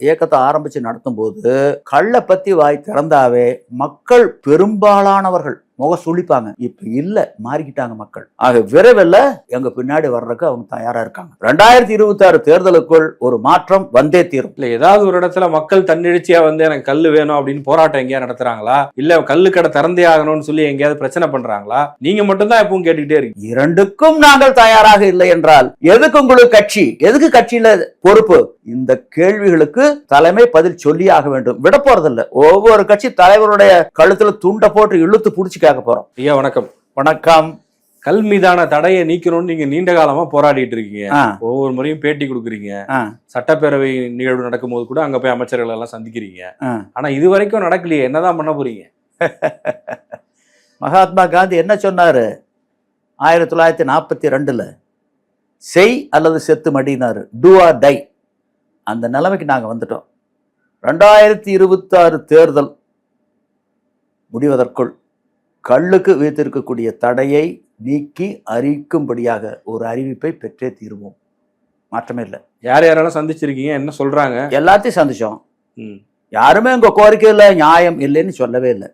இயக்கத்தை ஆரம்பித்து நடத்தும்போது கள்ள பற்றி வாய் திறந்தாவே மக்கள் பெரும்பாலானவர்கள் முக சுளிப்பாங்க இப்ப இல்ல மாறிக்கிட்டாங்க மக்கள். ஆக விரைவில் எங்க பின்னாடி வர்றதுக்கு அவங்க தயாரா இருக்காங்க. ரெண்டாயிரத்தி இருபத்தி ஆறு தேர்தலுக்குள் ஒரு மாற்றம் வந்தே தீரும். இல்ல ஏதாவது ஒரு இடத்துல மக்கள் தன்னெழுச்சியா வந்து எனக்கு கல்லு வேணும் அப்படின்னு போராட்டம் எங்கேயா நடத்துறாங்களா? இல்ல கல்லு கடை திறந்தே ஆகணும்னு சொல்லி எங்கேயாவது பிரச்சனை பண்றாங்களா? நீங்க மட்டும் தான் எப்பவும் கேட்டுக்கிட்டே இருக்கீங்க. இரண்டுக்கும் நாங்கள் தயாராக இல்லை என்றால் எதுக்கு உங்களுக்கு கட்சி? எதுக்கு கட்சியில பொறுப்பு? இந்த கேள்விகளுக்கு தலைமை பதில் சொல்லி ஆக வேண்டும். விட போறதில்ல ஒவ்வொரு கட்சி தலைவருடைய கழுத்துல துண்டை போட்டு இழுத்து புடிச்சு கேட்க போறோம். ஐயா வணக்கம். வணக்கம். கல் மீதான தடையை நீக்கணும்னு நீங்க நீண்ட காலமா போராடிட்டு இருக்கீங்க. ஒவ்வொரு முறையும் பேட்டி கொடுக்குறீங்க. சட்டப்பேரவை நிகழ்வு நடக்கும்போது கூட அங்க போய் அமைச்சர்கள் எல்லாம் சந்திக்கிறீங்க. ஆனா இது வரைக்கும் நடக்கலையே. என்னதான் பண்ண போறீங்க? மகாத்மா காந்தி என்ன சொன்னாரு? ஆயிரத்தி தொள்ளாயிரத்தி நாற்பத்தி ரெண்டுல செய் அல்லது செத்து மடினாரு. டூ ஆர் டை அந்த நிலைமைக்கு நாங்க வந்துட்டோம். ரெண்டாயிரத்தி இருபத்தாறு தேர்தல் முடிவதற்குள் கல்லுக்கு வைத்திருக்கக்கூடிய தடையை நீக்கி அறிவிக்கும்படியாக ஒரு அறிவிப்பை பெற்றே தீருவோம். மாற்றமே இல்லை. யார் யாரெல்லாம் சந்திச்சிருக்கீங்க? என்ன சொல்றாங்க? எல்லாத்தையும் சந்திச்சோம். ம். யாருமே உங்க கோரிக்கையில நியாயம் இல்லைன்னு சொல்லவே இல்லை.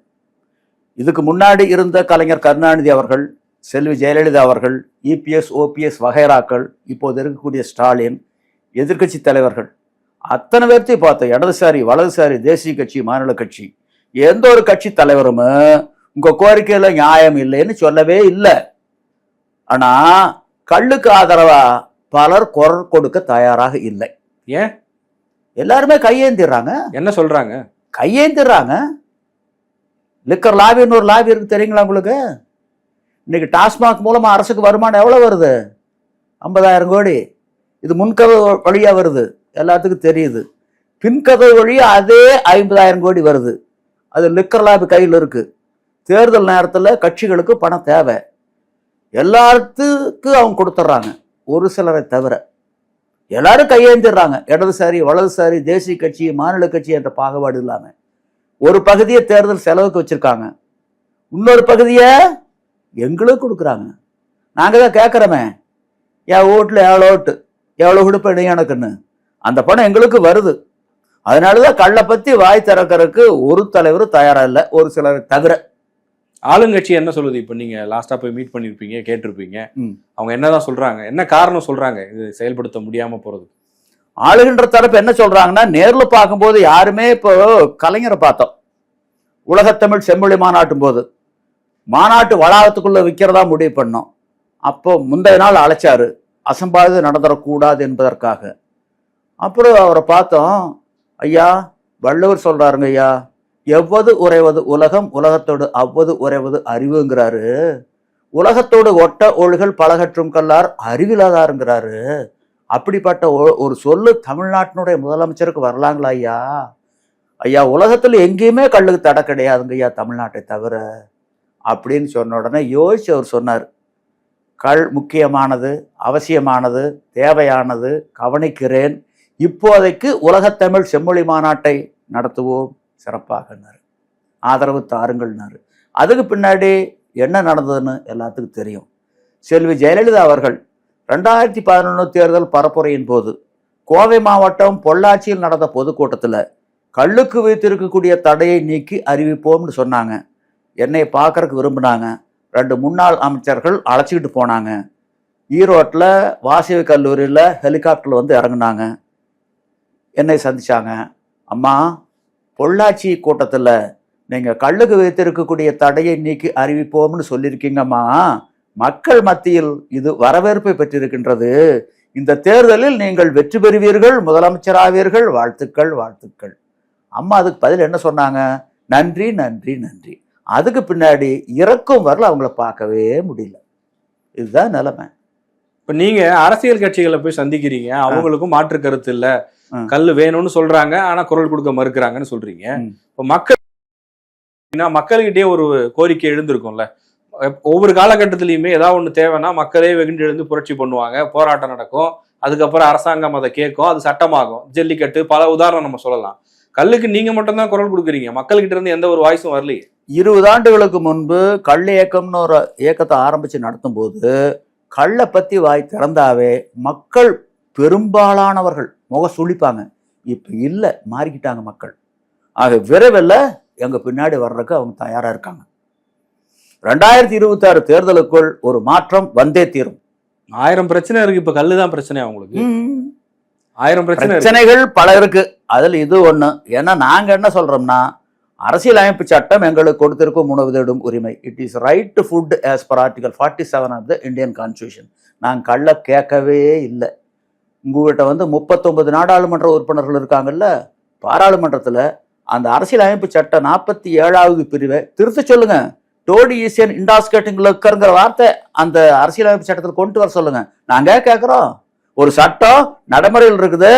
இதுக்கு முன்னாடி இருந்த கலைஞர் கருணாநிதி அவர்கள் செல்வி ஜெயலலிதா அவர்கள் இபிஎஸ் ஓபிஎஸ் வகைராக்கள் இப்போது இருக்கக்கூடிய ஸ்டாலின் எதிர்க்கட்சி தலைவர்கள் அத்தனை பேர்த்தையும் பார்த்தோம். இடதுசாரி வலதுசாரி தேசிய கட்சி மாநில கட்சி. எந்த ஒரு கட்சி தலைவரும் உங்க கோரிக்கையில நியாயம் இல்லைன்னு சொல்லவே இல்லை. ஆனா கல்லுக்கு ஆதரவா பலர் குரல் கொடுக்க தயாராக இல்லை. ஏன்? எல்லாருமே கையேந்திடுறாங்க. என்ன சொல்றாங்க? கையேந்திடுறாங்க. லிக்கர் லாபின்னு ஒரு லாபி இருக்கு தெரியுங்களா உங்களுக்கு? இன்னைக்கு டாஸ்மாக் மூலமா அரசுக்கு வருமானம் எவ்வளவு வருது? ஐம்பதாயிரம் கோடி. இது முன்கதவு வழியா வருது. எல்லாத்துக்கும் தெரியுது. பின்கதவு வழியா அதே ஐம்பதாயிரம் கோடி வருது. அது லிக்கர் லாபி கையில் இருக்கு. தேர்தல் நேரத்தில் கட்சிகளுக்கு பணம் தேவை. எல்லாத்துக்கும் அவங்க கொடுத்துட்றாங்க ஒரு சிலரை தவிர. எல்லாரும் கையேந்திடுறாங்க இடதுசாரி வலதுசாரி தேசிய கட்சி மாநில கட்சி என்ற பாகுபாடு இல்லாம. ஒரு பகுதியை தேர்தல் செலவுக்கு வச்சிருக்காங்க. இன்னொரு பகுதியை எங்களுக்கு கொடுக்குறாங்க. நாங்கள் தான் கேட்குறோமே என் ஓட்டில் எவ்வளோ ஓட்டு? எவ்வளோ கொடுப்பேன் எனக்குன்னு? அந்த பணம் எங்களுக்கு வருது. அதனால தான் கள்ள பற்றி வாய் திறக்கிறதுக்கு ஒரு தலைவரும் தயாராக இல்லை. ஒரு சிலரை தவிர. ஆளுங்கட்சி என்ன சொல்லுது? இப்ப நீங்க லாஸ்டா போய் மீட் பண்ணிருப்பீங்க கேட்டிருப்பீங்க. அவங்க என்னதான் சொல்றாங்க? என்ன காரணம் சொல்றாங்க? இது செயல்படுத்த முடியாம போறது. ஆளுகின்ற தரப்பு என்ன சொல்றாங்கன்னா நேர்ல பார்க்கும்போது யாருமே இப்போ கலைஞரை பார்த்தோம். உலகத்தமிழ் செம்மொழி மாநாட்டும் போது. மாநாட்டு வளாகத்துக்குள்ள விற்கிறதா முடிவு பண்ணோம். அப்போ முந்தைய நாள் அழைச்சாரு அசம்பாவிதம் நடந்துடக்கூடாது என்பதற்காக. அப்புறம் அவரை பார்த்தோம் ஐயா வள்ளுவர் சொல்றாருங்க ஐயா. எவ்வது உறைவது உலகம்? உலகத்தோடு அவ்வது உறைவது அறிவுங்கிறாரு. உலகத்தோடு ஒட்ட ஒழுகல் பழகற்றும் கல்லார் அறிவிலாதாருங்கிறாரு அப்படிப்பட்ட ஒரு சொல்லு தமிழ்நாட்டினுடைய முதலமைச்சருக்கு வரலாங்களா ஐயா? ஐயா உலகத்தில் எங்கேயுமே கல்லுக்கு தடை கிடையாதுங்க ஐயா தமிழ்நாட்டை தவிர. அப்படின்னு சொன்ன உடனே யோசிச்சு அவர் சொன்னார். கல் முக்கியமானது அவசியமானது தேவையானது கவனிக்கிறேன். இப்போதைக்கு உலகத்தமிழ் செம்மொழி மாநாட்டை நடத்துவோம். சிறப்பாகனாரு. ஆதரவு தாருங்கள்னாரு. அதுக்கு பின்னாடி என்ன நடந்ததுன்னு எல்லாத்துக்கும் தெரியும். செல்வி ஜெயலலிதா அவர்கள் ரெண்டாயிரத்தி பதினொன்று தேர்தல் பரப்புரையின் போது கோவை மாவட்டம் பொள்ளாச்சியில் நடந்த பொதுக்கூட்டத்தில் கல்லுக்கு வைத்திருக்கக்கூடிய தடையை நீக்கி அறிவிப்போம்னு சொன்னாங்க. என்னை பார்க்கறக்கு விரும்பினாங்க. ரெண்டு முன்னாள் அமைச்சர்கள் அழைச்சிக்கிட்டு போனாங்க. ஈரோட்டில் வாசிவி கல்லூரியில் ஹெலிகாப்டரில் வந்து இறங்குனாங்க. என்னை சந்தித்தாங்க அம்மா பொள்ளாச்சி கூட்டத்தில் நீங்கள் கல்லுக்கு வைத்திருக்கக்கூடிய தடையை நீக்கி அறிவிப்போம்னு சொல்லியிருக்கீங்கம்மா. மக்கள் மத்தியில் இது வரவேற்பை பெற்றிருக்கின்றது. இந்த தேர்தலில் நீங்கள் வெற்றி பெறுவீர்கள் முதலமைச்சராவீர்கள் வாழ்த்துக்கள் வாழ்த்துக்கள். அம்மா அதுக்கு பதில் என்ன சொன்னாங்க? நன்றி நன்றி நன்றி. அதுக்கு பின்னாடி இறக்கும் வரல அவங்கள பார்க்கவே முடியல. இதுதான் நிலைமை. இப்ப நீங்க அரசியல் கட்சிகளை போய் சந்திக்கிறீங்க அவங்களுக்கும் மாற்று கருத்து இல்ல. ஆ. கல்லு வேணும்னு சொல்றாங்க ஆனா குரல் கொடுக்க மறுக்கிறாங்கன்னு சொல்றீங்க. இப்ப மக்கள் மக்கள்கிட்டயே ஒரு கோரிக்கை எழுந்திருக்கும்ல ஒவ்வொரு காலகட்டத்திலயுமே ஏதாவது ஒண்ணு தேவைன்னா மக்களே வெகுண்டு எழுந்து புரட்சி பண்ணுவாங்க போராட்டம் நடக்கும் அதுக்கப்புறம் அரசாங்கம் அதை கேட்கும் அது சட்டமாகும் ஜல்லிக்கட்டு பல உதாரணம் நம்ம சொல்லலாம் கல்லுக்கு நீங்க மட்டும்தான் குரல் கொடுக்குறீங்க மக்கள்கிட்ட இருந்து எந்த ஒரு வாய்ஸும் வரலையே இருபது ஆண்டுகளுக்கு முன்பு கள்ள இயக்கம்னு ஒரு இயக்கத்தை ஆரம்பிச்சு நடத்தும் போது கள்ள பத்தி வாய் திறந்தாவே மக்கள் பெரும்பாலானவர்கள் முக சுளிப்பாங்க இப்ப இல்ல மாறிக்கிட்டாங்க மக்கள். ஆக விரைவில் எங்க பின்னாடி வர்றதுக்கு அவங்க தயாரா இருக்காங்க. ரெண்டாயிரத்தி இருபத்தி ஆறு தேர்தலுக்குள் ஒரு மாற்றம் வந்தே தீரும். ஆயிரம் பிரச்சனை இருக்கு இப்ப கல்லு தான் பிரச்சனை அவங்களுக்கு. ஆயிரம் பிரச்சனை பிரச்சனைகள் பல இருக்கு. அதுல இது ஒண்ணு. ஏன்னா நாங்க என்ன சொல்றோம்னா அரசியலமைப்பு சட்டம் எங்களுக்கு கொடுத்திருக்கும் உணவு தேடும் உரிமை. It is right to food as per article forty seven of the Indian constitution நாங்கள் கள்ள கேட்கவே இல்லை. உங்ககிட்ட வந்து முப்பத்தொன்பது நாடாளுமன்ற உறுப்பினர்கள் இருக்காங்கல்ல பாராளுமன்றத்தில் அந்த அரசியலமைப்பு சட்டம் நாற்பத்தி ஏழாவது பிரிவை திருத்த சொல்லுங்க. டோடி ஈசியன் இண்டாஸ்கேட்டிங்கிற வார்த்தை அந்த அரசியலமைப்பு சட்டத்தில் கொண்டு வர சொல்லுங்க. நாங்க கேட்குறோம் ஒரு சட்டம் நடைமுறையில் இருக்குது.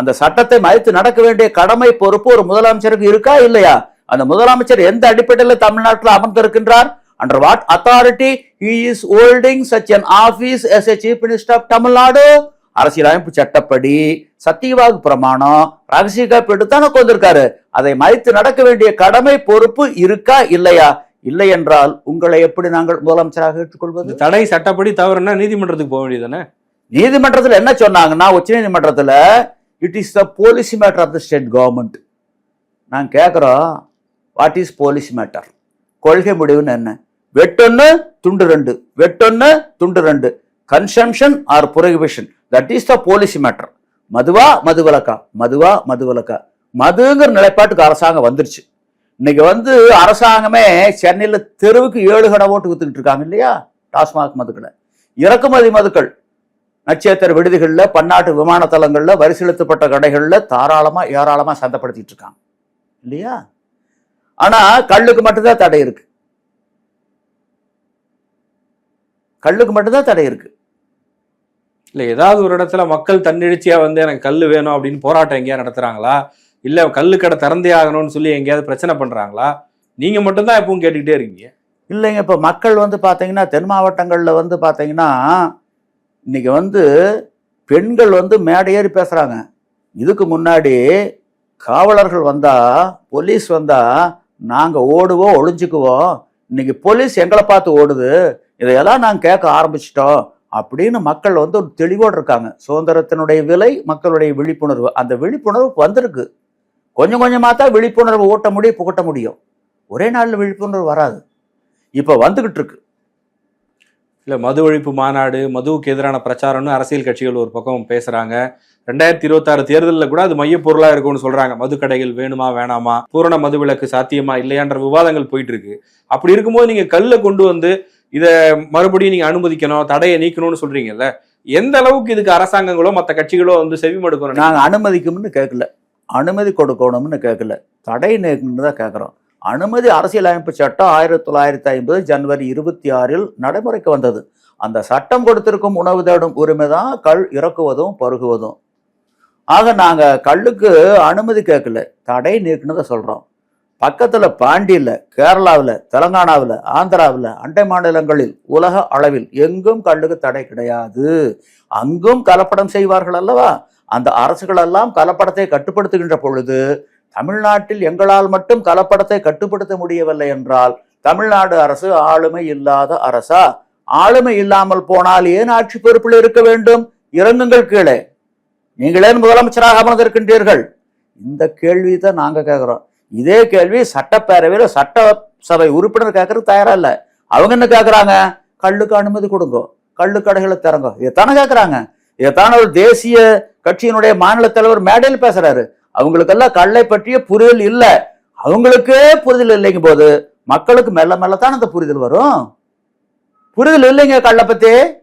அந்த சட்டத்தை மதித்து நடக்க வேண்டிய கடமை பொறுப்பு ஒரு முதலமைச்சருக்கு இருக்கா இல்லையா? அந்த முதலமைச்சர் எந்த அடிப்படையில் தமிழ்நாட்டில் அமர்ந்திருக்கின்றார்? Under what authority he is holding such an office as a chief minister of Tamil Nadu அரசியலமைப்பு சட்டப்படி சத்தியவாக்கு பிரமாணம் ரகசிய காப்பு எடுத்தானே கொண்டிருக்காரு அதை மதித்து நடக்க வேண்டிய கடமை பொறுப்பு இருக்கா இல்லையா? இல்லை என்றால் உங்களை எப்படி நாங்கள் முதலமைச்சராக ஏற்றுக்கொள்வது? தடை சட்டப்படி தவறுனா நீதிமன்றத்துக்கு போக வேண்டியதானே நீதிமன்றத்தில் என்ன சொன்னாங்கன்னா உச்ச நீதிமன்றத்தில் it is the policy matter of the state government நான் கேட்குறோம் வாட் இஸ் போலிசி மேட்டர் கொள்கை முடிவுன்னு என்ன? வெட்டொன்னு துண்டு ரெண்டு. வெட்டொன்னு துண்டு ரெண்டு. Consumption or prohibition that is the policy matter மதுவா மதுவிலக்கா. மதுவா மதுவிலக்கா. மதுங்கிற நிலைப்பாட்டுக்கு அரசாங்கம் வந்துருச்சு. இன்னைக்கு வந்து அரசாங்கமே சென்னையில் தெருவுக்கு ஏழு கடை ஓட்டு வித்துக்கிட்டு இருக்காங்க இல்லையா? டாஸ்மாக் மதுக்களை. இறக்குமதி மதுக்கள். நட்சத்திர விடுதிகளில் பன்னாட்டு விமான தளங்களில் வரிசெலுத்தப்பட்ட கடைகளில் தாராளமாக ஏராளமாக சந்தைப்படுத்திட்டு இருக்காங்க. இல்லையா? ஆனால் கல்லுக்கு மட்டும்தான் தடை இருக்கு. கல்லுக்கு மட்டும்தான் தடை இருக்குது இல்ல ஏதாவது ஒரு இடத்துல மக்கள் தன்னெழுச்சியா வந்து எனக்கு கல் வேணும் அப்படின்னு போராட்டம் எங்கேயா நடத்துறாங்களா? இல்ல கல்லு கடை திறந்தே ஆகணும்னு சொல்லி எங்கேயாவது பிரச்சனை பண்றாங்களா? நீங்க மட்டும்தான் எப்பவும் கேட்டுக்கிட்டே இருக்கீங்க. இல்லைங்க இப்போ மக்கள் வந்து பார்த்தீங்கன்னா தென் மாவட்டங்களில் வந்து பார்த்தீங்கன்னா இன்னைக்கு வந்து பெண்கள் வந்து மேடையேறி பேசுகிறாங்க இதுக்கு முன்னாடி காவலர்கள் வந்தா போலீஸ் வந்தா நாங்கள் ஓடுவோம் ஒளிஞ்சுக்குவோம் இன்னைக்கு போலீஸ் எங்களை பார்த்து ஓடுது. இதையெல்லாம் நாங்கள் கேட்க ஆரம்பிச்சிட்டோம். அப்படின்னு மக்கள் வந்து ஒரு தெளிவோடு இருக்காங்க. சுதந்திரத்தினுடைய விலை மக்களுடைய விழிப்புணர்வு. அந்த விழிப்புணர்வு வந்திருக்கு. கொஞ்சம் கொஞ்சமாக தான் விழிப்புணர்வு ஓட்ட முடியும் புகட்ட முடியும். ஒரே நாளில் விழிப்புணர்வு வராது. இப்போ வந்துக்கிட்டு இருக்கு. இல்லை மது ஒழிப்பு மாநாடு மதுவுக்கு எதிரான பிரச்சாரம்னு அரசியல் கட்சிகள் ஒரு பக்கம் பேசுகிறாங்க ரெண்டாயிரத்தி இருபத்தாறு தேர்தலில் கூட அது மைய பொருளாக இருக்கும்னு சொல்கிறாங்க மது கடைகள் வேணுமா வேணாமா? பூரண மது விலக்கு சாத்தியமா இல்லையான்ற விவாதங்கள் போயிட்டு இருக்கு. அப்படி இருக்கும்போது நீங்கள் கல்லை கொண்டு வந்து இதை மறுபடியும் நீங்க அனுமதிக்கணும் தடையை நீக்கணும்னு சொல்றீங்கல்ல எந்த அளவுக்கு இதுக்கு அரசாங்கங்களோ மற்ற கட்சிகளோ வந்து செவிமடுக்கணும் நாங்கள் அனுமதிக்கும்னு கேட்கல அனுமதி கொடுக்கணும்னு கேட்கல தடை நீக்கணும்னு தான் கேட்குறோம் அனுமதி அரசியலமைப்பு சட்டம் ஆயிரத்தி தொள்ளாயிரத்தி ஐம்பது ஜனவரி இருபத்தி ஆறில் நடைமுறைக்கு வந்தது. அந்த சட்டம் கொடுத்திருக்கும் உணவு தேடும் உரிமை தான் கல் இறக்குவதும் பருகுவதும். ஆக நாங்கள் கல்லுக்கு அனுமதி கேட்கல தடை நீக்கணுன்னு தான் சொல்கிறோம் பக்கத்தில் பாண்டியில் கேரளாவில் தெலங்கானாவில் ஆந்திராவில் அண்டை மாநிலங்களில் உலக அளவில் எங்கும் கல்லுக்கு தடை கிடையாது. அங்கும் கலப்படம் செய்வார்கள் அல்லவா? அந்த அரசுகளெல்லாம் கலப்படத்தை கட்டுப்படுத்துகின்ற பொழுது தமிழ்நாட்டில் எங்களால் மட்டும் கலப்படத்தை கட்டுப்படுத்த முடியவில்லை என்றால் தமிழ்நாடு அரசு ஆளுமை இல்லாத அரசா? ஆளுமை இல்லாமல் போனால் ஏன் ஆட்சி பொறுப்பில் இருக்க வேண்டும்? இறங்குங்கள் கீழே. நீங்களே முதலமைச்சராக அமர்ந்திருக்கின்றீர்கள். இந்த கேள்வி தான் நாங்கள் கேட்குறோம் இதே கேள்வி சட்டப்பேரவையில் சட்டசபை உறுப்பினர் கேட்கறது தயாரா இல்லை. அவங்க என்ன கேட்குறாங்க? கல்லுக்கு அனுமதி கொடுங்க. கல்லு கடைகளை திறங்க. இதைத்தானே கேட்குறாங்க. இதைத்தானே ஒரு தேசிய கட்சியினுடைய மாநில தலைவர் மேடையில் பேசுறாரு. அவங்களுக்கெல்லாம் கல்லை பற்றிய புரிதல் இல்லை. அவங்களுக்கே புரிதல் இல்லைங்க போது மக்களுக்கு மெல்ல மெல்ல அந்த புரிதல் வரும். புரிதல் இல்லைங்க கல்லை பத்தி.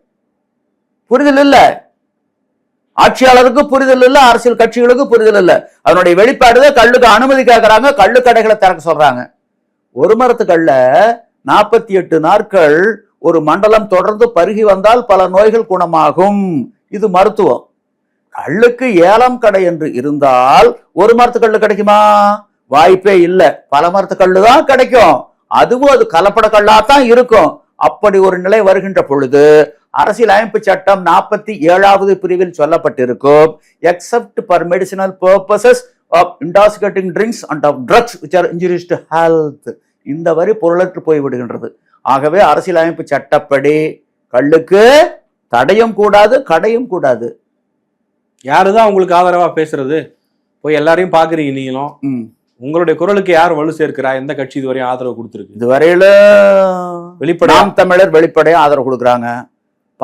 புரிதல் இல்லை. ஆட்சியாளருக்கு புரிதல் இல்ல அரசியல் கட்சிகளுக்கு புரிதல் இல்ல. அதனுடைய வெளிப்பாடுதான் கல்லுக்கு அனுமதி கேட்கறாங்க கல்லு கடைகளை திறக்க சொல்றாங்க. ஒரு மரத்துக்கல்ல நாற்பத்தி எட்டு நாட்கள் ஒரு மண்டலம் தொடர்ந்து பருகி வந்தால் பல நோய்கள் குணமாகும். இது மருத்துவம். கல்லுக்கு ஏலம் கடை என்று இருந்தால் ஒரு மரத்து கல்லு கிடைக்குமா? வாய்ப்பே இல்லை. பல மரத்து கல்லு தான் கிடைக்கும். அதுவும் அது கலப்பட கல்லா தான் இருக்கும். அப்படி ஒரு நிலை வருகின்ற பொழுது அரசியல் அமைப்பு சட்டம் நாற்பத்தி ஏழாவது பிரிவில் சொல்லப்பட்டிருக்கும். Except for medicinal purposes of intoxicating drinks and of drugs which are injurious to health இந்த வரி பொருளற்று போய் விடுகின்றது. ஆகவே அரசியலமைப்பு சட்டப்படி கள்ளுக்கு தடையும் கூடாது கடையும் கூடாது. யாருதான் உங்களுக்கு ஆதரவா பேசுறது? போய் எல்லாரையும் பாக்குறீங்க நீங்களும். உங்களுடைய குரலுக்கு யார் வலு சேர்க்கிறா? எந்த கட்சி இதுவரையும் ஆதரவு கொடுத்துருக்கு? இதுவரையில வெளிப்படையா? நாம் தமிழர் வெளிப்படையா ஆதரவு கொடுக்குறாங்க.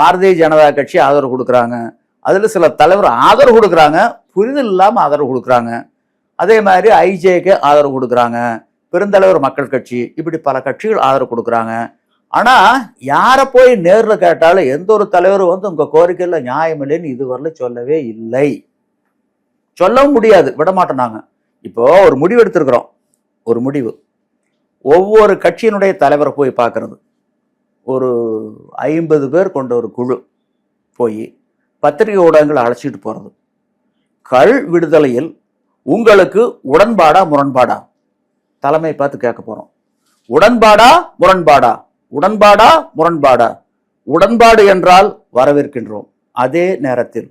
பாரதிய ஜனதா கட்சி ஆதரவு கொடுக்குறாங்க. அதில் சில தலைவர் ஆதரவு கொடுக்குறாங்க. புரிதல் இல்லாமல் ஆதரவு கொடுக்குறாங்க. அதே மாதிரி ஐஜேக்கு ஆதரவு கொடுக்குறாங்க. பெருந்தலைவர் மக்கள் கட்சி இப்படி பல கட்சிகள் ஆதரவு கொடுக்குறாங்க. ஆனால் யாரை போய் நேரில் கேட்டாலும் எந்த ஒரு தலைவரும் வந்து உங்கள் கோரிக்கையில் நியாயம் இல்லைன்னு இதுவரையில சொல்லவே இல்லை. சொல்லவும் முடியாது. விட மாட்டோம் நாங்க இப்போ ஒரு முடிவு எடுத்திருக்கிறோம். ஒரு முடிவு. ஒவ்வொரு கட்சியினுடைய தலைவரை போய் பார்க்கறது. ஒரு ஐம்பது பேர் கொண்ட ஒரு குழு போய் பத்திரிகை ஊடகங்களை அழைச்சிட்டு போகிறது கள் விடுதலையில் உங்களுக்கு உடன்பாடா முரண்பாடா? தலைமை பார்த்து கேட்க போகிறோம் உடன்பாடா முரண்பாடா? உடன்பாடா முரண்பாடா? உடன்பாடு என்றால் வரவேற்கின்றோம். அதே நேரத்தில்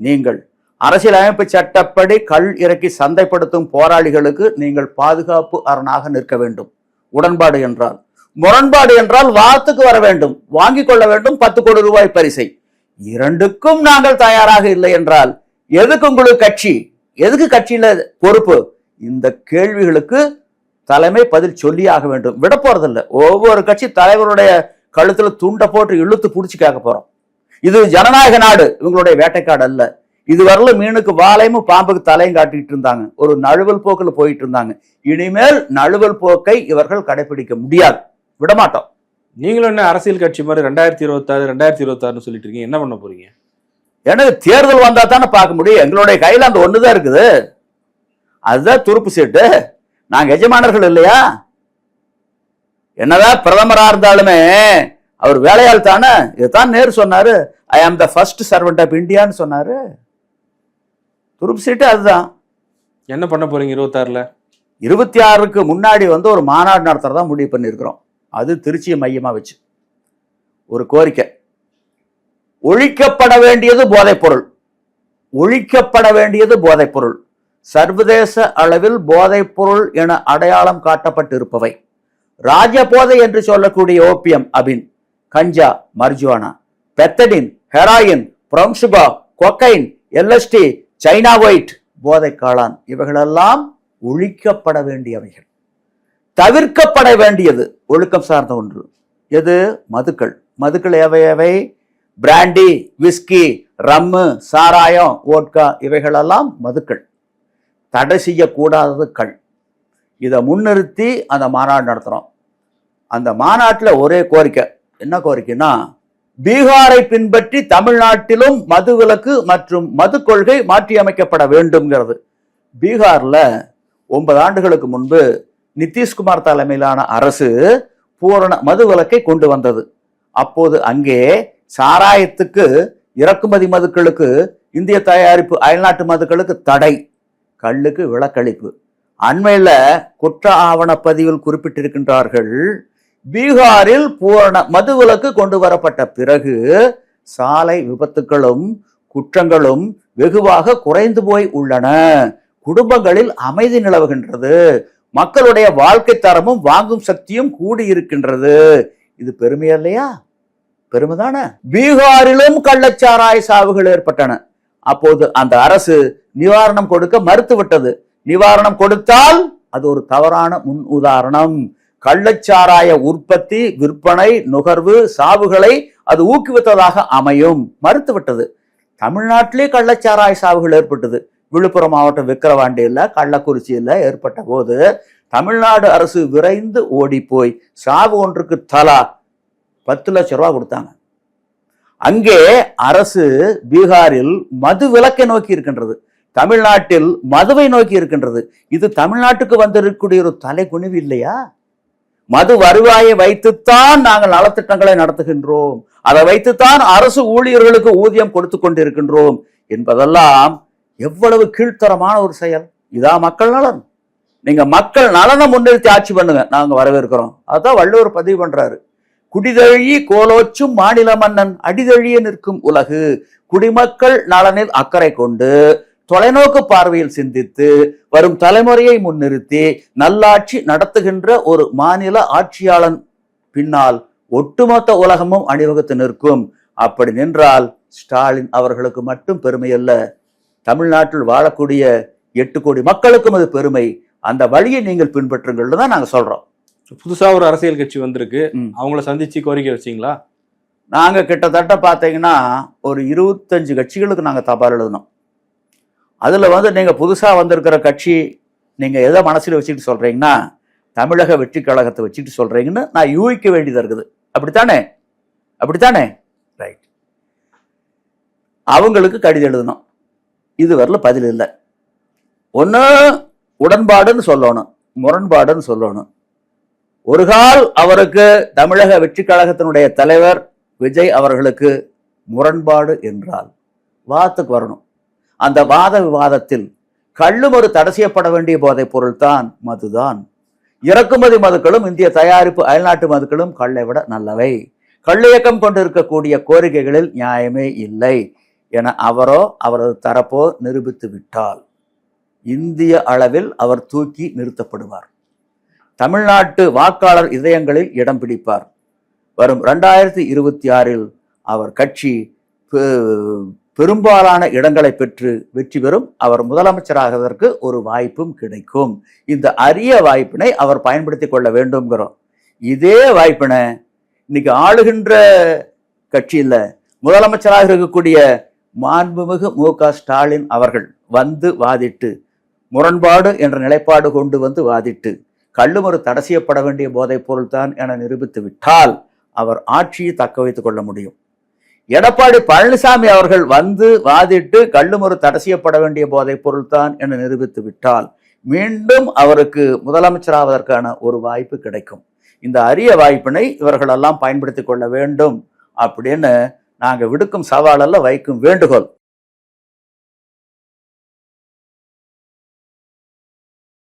நீங்கள் அரசியலமைப்பு சட்டப்படி கல் இறக்கி சந்தைப்படுத்தும் போராளிகளுக்கு நீங்கள் பாதுகாப்பு அரணாக நிற்க வேண்டும். உடன்பாடு என்றால் முரண்பாடு என்றால் வாத்துக்கு வர வேண்டும். வாங்கிக் கொள்ள வேண்டும் பத்து கோடி ரூபாய் பரிசை. இரண்டுக்கும் நாங்கள் தயாராக இல்லை என்றால் எதுக்கு உங்களுக்கு கட்சி? எதுக்கு கட்சியில பொறுப்பு? இந்த கேள்விகளுக்கு தலைமை பதில் சொல்லியாக வேண்டும். விட போறதில்ல. ஒவ்வொரு கட்சி தலைவருடைய கழுத்துல துண்டை போட்டு இழுத்து பிடிச்சி கேட்க போறோம். இது ஜனநாயக நாடு. இவங்களுடைய வேட்டைக்காடு அல்ல. இது வரல மீனுக்கு வாலையும் பாம்புக்கு தலையும் காட்டிட்டு இருந்தாங்க. ஒரு நழுவல் போக்குல போயிட்டு இருந்தாங்க. இனிமேல் நழுவல் போக்கை இவர்கள் கடைபிடிக்க முடியாது. விடமாட்டோம். நீங்களும் என்ன அரசியல் கட்சி மாதிரி ரெண்டாயிரத்தி இருபத்தாறு ரெண்டாயிரத்தி இருபத்தாறுன்னு சொல்லிட்டு இருக்கீங்க என்ன பண்ண போறீங்க? எனக்கு தேர்தல் வந்தா தானே பார்க்க முடியும். எங்களுடைய கையில அந்த ஒண்ணுதான் இருக்குது. அதுதான் துருப்பு சீட்டு. நாங்க எஜமானர்கள் இல்லையா? என்னதான் பிரதமரா இருந்தாலுமே அவர் வேலையாள் தானே? இதுதான் நேரு சொன்னாரு. ஐ ஆம் த ஃபர்ஸ்ட் சர்வெண்ட் ஆஃப் இந்தியான்னு சொன்னாரு. துருப்பு சீட்டு அதுதான். என்ன பண்ண போறீங்க இருபத்தாறுல? இருபத்தி ஆறுக்கு முன்னாடி வந்து ஒரு மாநாடு நடத்துறதா முடிவு பண்ணியிருக்கிறோம். அது திருச்சியை மையமா வச்சு. ஒரு கோரிக்கை. ஒழிக்கப்பட வேண்டியது போதைப்பொருள். ஒழிக்கப்பட வேண்டியது போதைப்பொருள். சர்வதேச அளவில் போதைப்பொருள் என அடையாளம் காட்டப்பட்டிருப்பவை. ராஜபோதை என்று சொல்லக்கூடிய ஓபியம் அபின் கஞ்சா மர்ஜுவானா பெத்தடின் ஹெராயின் பிரம்சுபா கொக்கைன் எல்எஸ்டி சைனா ஒயிட் போதை காளான் இவைகளெல்லாம் ஒழிக்கப்பட வேண்டியவைகள். தவிர்க்கப்பட வேண்டியது. ஒழுக்கம் சார்ந்த ஒன்று. எது? மதுக்கள். மதுக்கள் எவை எவை? பிராண்டி விஸ்கி ரம்மு சாராயம் ஓட்கா இவைகளெல்லாம் மதுக்கள். தடை செய்யக்கூடாதது கள் இதை முன்னிறுத்தி அந்த மாநாடு நடத்துகிறோம் அந்த மாநாட்டில் ஒரே கோரிக்கை. என்ன கோரிக்கைன்னா பீகாரை பின்பற்றி தமிழ்நாட்டிலும் மதுவிலக்கு மற்றும் மது கொள்கை மாற்றியமைக்கப்பட வேண்டும்ங்கிறது. பீகாரில் ஒன்பது ஆண்டுகளுக்கு முன்பு நிதிஷ்குமார் தலைமையிலான அரசு பூரண மது விலக்கை கொண்டு வந்தது. அப்போது அங்கே சாராயத்துக்கு இறக்குமதி மதுக்களுக்கு இந்திய தயாரிப்பு அயல்நாட்டு மதுக்களுக்கு தடை. கல்லுக்கு விலக்களிப்பு. அண்மையில் குற்ற ஆவணப்பதிவில் குறிப்பிட்டிருக்கின்றார்கள் பீகாரில் பூரண மது விலக்கு கொண்டு வரப்பட்ட பிறகு சாலை விபத்துகளும் குற்றங்களும் வெகுவாக குறைந்து போய் உள்ளன. குடும்பங்களில் அமைதி நிலவுகின்றது. மக்களுடைய வாழ்க்கை தரமும் வாங்கும் சக்தியும் கூடி இருக்கின்றது இது பெருமை இல்லையா பெருமைதானே பீகாரிலும் கள்ளச்சாராய சாவுகள் ஏற்பட்டன. அப்போது அந்த அரசு நிவாரணம் கொடுக்க மறுத்துவிட்டது. நிவாரணம் கொடுத்தால் அது ஒரு தவறான முன் உதாரணம். கள்ளச்சாராய உற்பத்தி விற்பனை நுகர்வு சாவுகளை அது ஊக்குவித்ததாக அமையும். மறுத்துவிட்டது. தமிழ்நாட்டிலே கள்ளச்சாராய சாவுகள் ஏற்பட்டது. விழுப்புரம் மாவட்டம் விக்கிரவாண்டியில் கள்ளக்குறிச்சியில் ஏற்பட்ட போது தமிழ்நாடு அரசு விரைந்து ஓடி போய் சாவு ஒன்றுக்கு தலா பத்து லட்சம் ரூபா கொடுத்தாங்க. அங்கே அரசு பீகாரில் மது விலக்கை நோக்கி இருக்கின்றது. தமிழ்நாட்டில் மதுவை நோக்கி இருக்கின்றது. இது தமிழ்நாட்டுக்கு வந்திருக்கக்கூடிய ஒரு தலைகுனிவு இல்லையா? மது வருவாயை வைத்துத்தான் நாங்கள் நலத்திட்டங்களை நடத்துகின்றோம். அதை வைத்துத்தான் அரசு ஊழியர்களுக்கு ஊதியம் கொடுத்து கொண்டிருக்கின்றோம். என்பதெல்லாம் எவ்வளவு கீழ்த்தரமான ஒரு செயல்? இதா மக்கள் நலன். நீங்க மக்கள் நலனை முன்னிறுத்தி ஆட்சி பண்ணுங்க. நாங்க வரவேற்கிறோம். அதான் வள்ளுவர் பதிவு பண்றாரு. குடிதழி கோலோச்சும் மாநில மன்னன் அடிதழிய நிற்கும் உலகு. குடிமக்கள் நலனில் அக்கறை கொண்டு தொலைநோக்கு பார்வையில் சிந்தித்து வரும் தலைமுறையை முன்னிறுத்தி நல்லாட்சி நடத்துகின்ற ஒரு மாநில ஆட்சியாளன் பின்னால் ஒட்டுமொத்த உலகமும் அணிவகுத்து நிற்கும். அப்படி நின்றால் ஸ்டாலின் அவர்களுக்கு மட்டும் பெருமை அல்ல தமிழ்நாட்டில் வாழக்கூடிய எட்டு கோடி மக்களுக்கும் அது பெருமை. அந்த வழியை நீங்கள் பின்பற்றுங்கள்னு தான் நாங்க சொல்றோம். புதுசா ஒரு அரசியல் கட்சி வந்திருக்கு. அவங்கள சந்திச்சு கோரிக்கை வச்சீங்களா? நாங்க கிட்டத்தட்ட பார்த்தீங்கன்னா ஒரு இருபத்தஞ்சு கட்சிகளுக்கு நாங்க தபால் எழுதினோம். அதுல வந்து நீங்க புதுசா வந்திருக்கிற கட்சி நீங்க எதை மனசுல வச்சுட்டு சொல்றீங்கன்னா தமிழக வெற்றி கழகத்தை வச்சுட்டு சொல்றீங்கன்னு நான் யூகிக்க வேண்டியதா இருக்குது. அப்படித்தானே? அப்படித்தானே? ரைட் அவங்களுக்கு கடிதம் எழுதணும் இதுவரையில் பதில் இல்லை. ஒன்று உடன்பாடுன்னு சொல்லணும். முரண்பாடுன்னு சொல்லணும். ஒரு கால் அவருக்கு தமிழக வெற்றி கழகத்தினுடைய தலைவர் விஜய் அவர்களுக்கு முரண்பாடு என்றால் வாதத்துக்கு வரணும். அந்த வாத விவாதத்தில் கள்ளும் ஒரு தடை செய்யப்பட வேண்டிய போதைப் பொருள்தான் மதுதான். இறக்குமதி மதுக்களும் இந்திய தயாரிப்பு அயல்நாட்டு மதுக்களும் கள்ளை விட நல்லவை கள்ளியக்கம் கொண்டிருக்கக்கூடிய கோரிக்கைகளில் நியாயமே இல்லை. என அவரோ அவரது தரப்போ நிரூபித்து விட்டால் இந்திய அளவில் அவர் தூக்கி நிறுத்தப்படுவார். தமிழ்நாட்டு வாக்காளர் இதயங்களில் இடம் பிடிப்பார். வரும் ரெண்டாயிரத்தி இருபத்தி ஆறில் அவர் கட்சி பெ- பெரும்பாலான இடங்களை பெற்று வெற்றி பெறும். அவர் முதலமைச்சராகிறதற்கு ஒரு வாய்ப்பும் கிடைக்கும். இந்த அரிய வாய்ப்பினை அவர் பயன்படுத்தி கொள்ள வேண்டும்ங்கிறோம். இதே வாய்ப்பினை இன்னைக்கு ஆளுகின்ற கட்சியில் முதலமைச்சராக இருக்கக்கூடிய மாண்புமிகு மு க ஸ்டாலின் அவர்கள் வந்து வாதிட்டு முரண்பாடு என்ற நிலைப்பாடு கொண்டு வந்து வாதிட்டு கள்ளுமறு தடை செய்யப்பட வேண்டிய போதைப் பொருள்தான் என நிரூபித்து விட்டால் அவர் ஆட்சியை தக்க வைத்துக் கொள்ள முடியும். எடப்பாடி பழனிசாமி அவர்கள் வந்து வாதிட்டு கள்ளுமறு தடை செய்யப்பட வேண்டிய போதைப் பொருள்தான் என நிரூபித்து விட்டால் மீண்டும் அவருக்கு முதலமைச்சராவதற்கான ஒரு வாய்ப்பு கிடைக்கும். இந்த அரிய வாய்ப்பினை இவர்களெல்லாம் பயன்படுத்திக் கொள்ள வேண்டும் அப்படின்னு நாங்க விடுக்கும் சவாலல்ல வைக்கும் வேண்டுகோள்.